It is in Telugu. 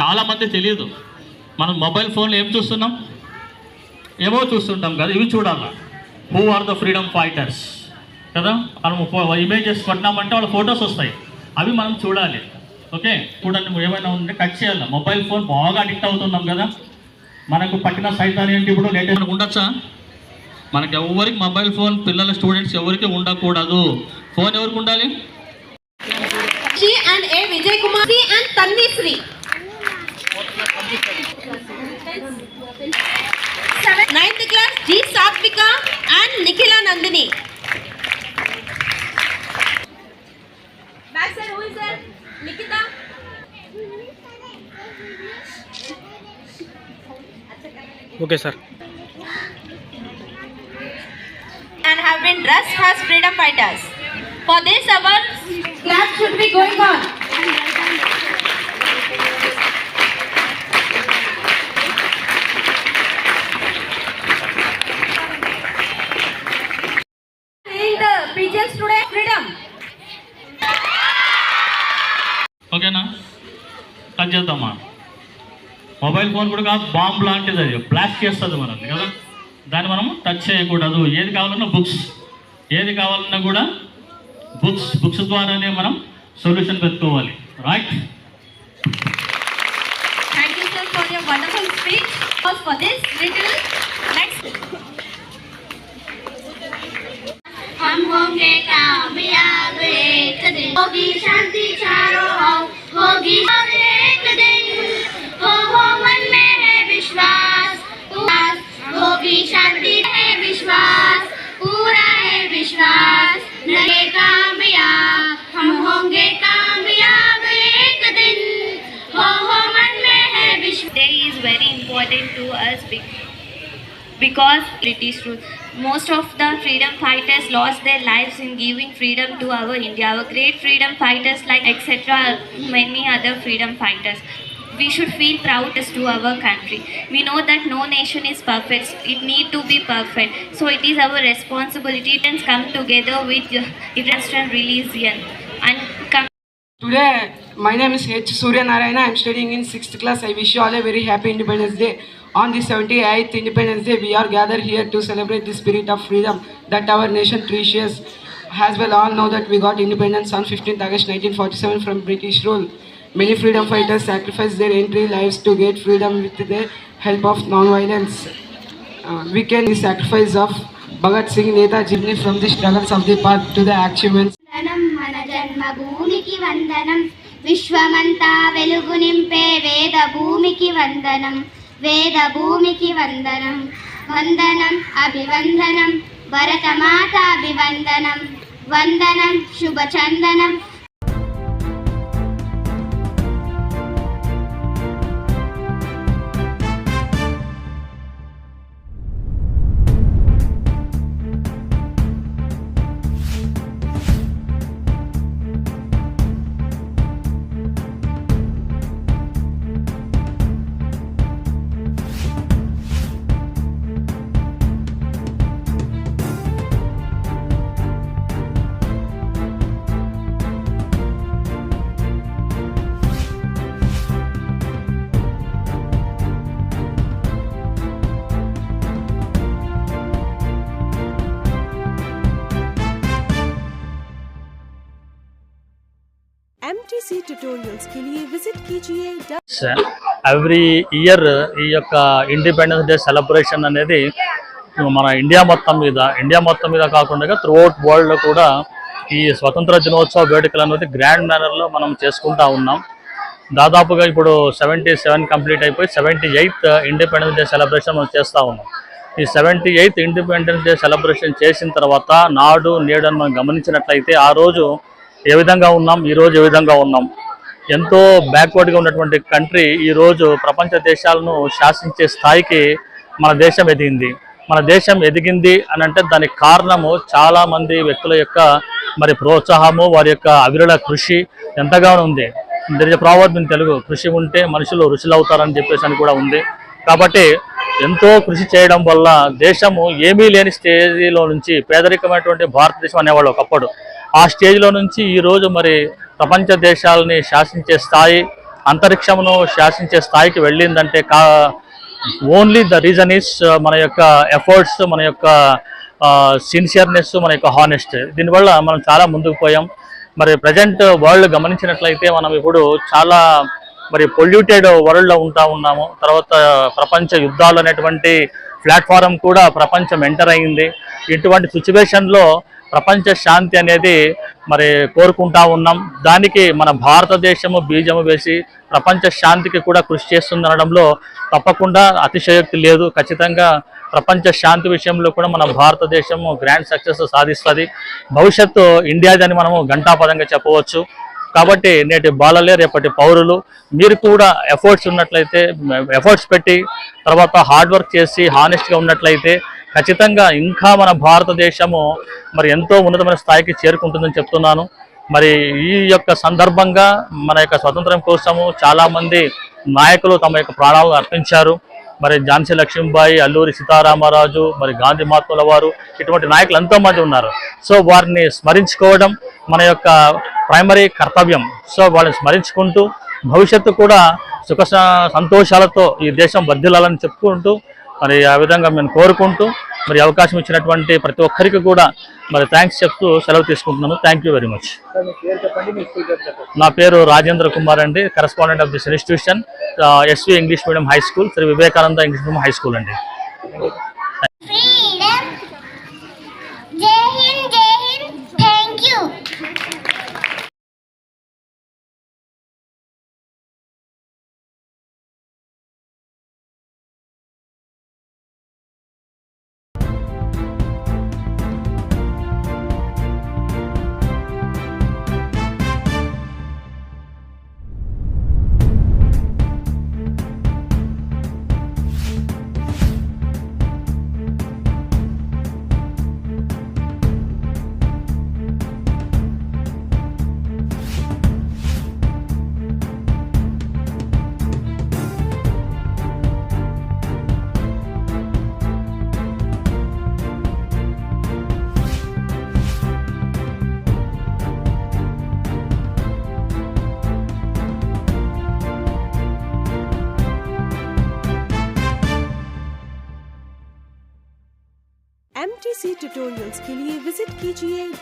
చాలామంది తెలియదు మనం మొబైల్ ఫోన్లో ఏం చూస్తున్నాం? ఏమో చూస్తుంటాం కదా ఇవి చూడాలా. Who are the freedom fighters కదా? మనం ఇమేజెస్ కొట్టినామంటే వాళ్ళ ఫొటోస్ వస్తాయి. అవి మనం చూడాలి. ఓకే? చూడండి ఏమైనా ఉంటే కట్ చేయాలి. మొబైల్ ఫోన్ బాగా అడిక్ట్ అవుతున్నాం కదా. మనకు పట్టిన సైతాన్ని ఏంటి ఇప్పుడు? లేటెస్ట్ ఉండొచ్చా? మనకి ఎవరికి మొబైల్ ఫోన్ పిల్లల స్టూడెంట్స్ ఎవరికి ఉండకూడదు. ఫోన్ ఎవరికి ఉండాలి? and Tanvisri. Seven- Ninth class G Satvika and Nikhila Nandini. Back sir, who is there? Nikita. Okay sir. And have been dressed as freedom fighters. For this our class should be going on. PGL student freedom. ఓకేనా? కట్ చేద్దామా? మొబైల్ ఫోన్ కూడా కాదు బాంబ్ లాంటిది అది. బ్లాస్ట్ చేస్తుంది మనల్ని కదా? దాన్ని మనం టచ్ చేయకూడదు. ఏది కావాలన్నా బుక్స్ ఏది కావాలన్నా కూడా బుక్స్ బుక్స్ ద్వారానే మనం సొల్యూషన్ పెట్టుకోవాలి. Right. Pause for this little next. हम होंगे कामयाब एक दिन होगी शांति चारों ओर होगी एक दिन हो हो मन में है विश्वास होगी शांति है विश्वास पूरा है विश्वास रहे कामयाब हम होंगे कामयाब एक दिन हो हो मन में है विश्वास day is very important to us be- because British rule. Most of the freedom fighters lost their lives in giving freedom to our India. Our great freedom fighters like etc. many other freedom fighters. We should feel proud as to our country. We know that no nation is perfect. It need to be perfect. So it is our responsibility to come together with and religion and come Today, my name is H. Surya Narayana. I am studying in 6th class. I wish you all a very happy Independence Day. On the 78th Independence Day, we are gathered here to celebrate the spirit of freedom that our nation treasures. As well, all know that we got independence on 15th August 1947 from British rule. Many freedom fighters sacrificed their entire lives to get freedom with the help of non-violence. Uh, we can the sacrifice of Bhagat Singh Netaji from the struggles of the path to the achievements. వందనం మన జన్మభూమికి వందనం విశ్వమంతా వెలుగు నింపే వేద భూమికి వందనం వేద భూమికి వందనం. వందనం అభివందనం. భరతమాత అభివందనం. వందనం శుభచందనం. MTC ट्यूटोरियल्स के लिए विजिट कीजिए ఎవ్రీ ఇయర్ ఈ యొక్క ఇండిపెండెన్స్ డే సెలబ్రేషన్ అనేది మన ఇండియా మొత్తం మీద ఇండియా మొత్తం మీద కాకుండా త్రూఅవుట్ వరల్డ్లో కూడా ఈ స్వతంత్ర దినోత్సవ వేడుకలు అనేది గ్రాండ్ మేనర్లో మనం చేసుకుంటా ఉన్నాం దాదాపుగా ఇప్పుడు సెవెంటీ సెవెన్ కంప్లీట్ అయిపోయి seventy eighth independence day celebration మనం చేస్తూ ఉన్నాం ఈ seventy eighth independence day celebration చేసిన తర్వాత నాడు నేడు అని మనం గమనించినట్లయితే ఆ రోజు ఏ విధంగా ఉన్నాం ఈరోజు ఏ విధంగా ఉన్నాం? ఎంతో బ్యాక్వర్డ్గా ఉన్నటువంటి కంట్రీ ఈరోజు ప్రపంచ దేశాలను శాసించే స్థాయికి మన దేశం ఎదిగింది. మన దేశం ఎదిగింది అని అంటే దానికి కారణము చాలామంది వ్యక్తుల యొక్క మరి ప్రోత్సాహము వారి యొక్క అవిరళ కృషి ఎంతగానో ఉంది. దర్ ప్రావర్బ్ ఇన్ తెలుగు కృషి ఉంటే మనుషులు రుచులు అవుతారని చెప్పేసి అని కూడా ఉంది. కాబట్టి ఎంతో కృషి చేయడం వల్ల దేశము ఏమీ లేని స్టేజీలో నుంచి పేదరికమైనటువంటి భారతదేశం అనేవాళ్ళు ఒకప్పుడు. ఆ స్టేజ్లో నుంచి ఈ రోజు మరి ప్రపంచ దేశాలని శాసించే స్థాయి అంతరిక్షమును శాసించే స్థాయికి వెళ్ళిందంటే కా ఓన్లీ ద రీజన్ ఈస్ మన యొక్క ఎఫర్ట్స్ మన యొక్క uh, సిన్సియర్నెస్ మన యొక్క హానెస్ట్ దీనివల్ల మనం చాలా ముందుకు పోయాం. మరి ప్రజెంట్ వరల్డ్ గమనించినట్లయితే మనం ఇప్పుడు చాలా మరి పొల్యూటెడ్ వరల్డ్లో ఉంటా ఉన్నాము. తర్వాత ప్రపంచ యుద్ధాలు అనేటువంటి ప్లాట్ఫారం కూడా ప్రపంచం ఎంటర్ అయింది. ఇటువంటి సిచ్యువేషన్లో ప్రపంచ శాంతి అనేది మరి కోరుకుంటా ఉన్నాం. దానికి మన భారతదేశము బీజము వేసి ప్రపంచ శాంతికి కూడా కృషి చేస్తుందనడంలో తప్పకుండా అతిశయోక్తి లేదు. ఖచ్చితంగా ప్రపంచ శాంతి విషయంలో కూడా మన భారతదేశము గ్రాండ్ సక్సెస్ సాధిస్తుంది. భవిష్యత్తు ఇండియాదని మనము ఘంటాపదంగా చెప్పవచ్చు. కాబట్టి నేటి బాలలే రేపటి పౌరులు మీరు కూడా ఎఫర్ట్స్ ఉన్నట్లయితే ఎఫర్ట్స్ పెట్టి తర్వాత హార్డ్ వర్క్ చేసి హానెస్ట్గా ఉన్నట్లయితే ఖచ్చితంగా ఇంకా మన భారతదేశము మరి ఎంతో ఉన్నతమైన స్థాయికి చేరుకుంటుందని చెప్తున్నాను. మరి ఈ యొక్క సందర్భంగా మన యొక్క స్వతంత్రం కోసము చాలామంది నాయకులు తమ యొక్క ప్రాణాలను అర్పించారు. మరి ఝాన్సీ లక్ష్మీబాయి అల్లూరి సీతారామరాజు మరి గాంధీ మహాత్ముల వారు ఇటువంటి నాయకులు ఎంతో మంది ఉన్నారు. సో వారిని స్మరించుకోవడం మన యొక్క ప్రైమరీ కర్తవ్యం. సో వాళ్ళని స్మరించుకుంటూ భవిష్యత్తు కూడా సుఖ సంతోషాలతో ఈ దేశం వర్ధిల్లాలని చెప్పుకుంటూ మరి ఆ విధంగా మేము కోరుకుంటూ మరి అవకాశం ఇచ్చినటువంటి ప్రతి ఒక్కరికి కూడా మరి థ్యాంక్స్ చెప్తూ సెలవు తీసుకుంటున్నాను థ్యాంక్ యూ వెరీ మచ్ నా పేరు రాజేంద్ర కుమార్ అండి correspondent of this institution SV English medium high school Shri Vivekananda English medium high school అండి. एम टी सी ट्यूटोरियल्स के लिए विज़िट कीजिए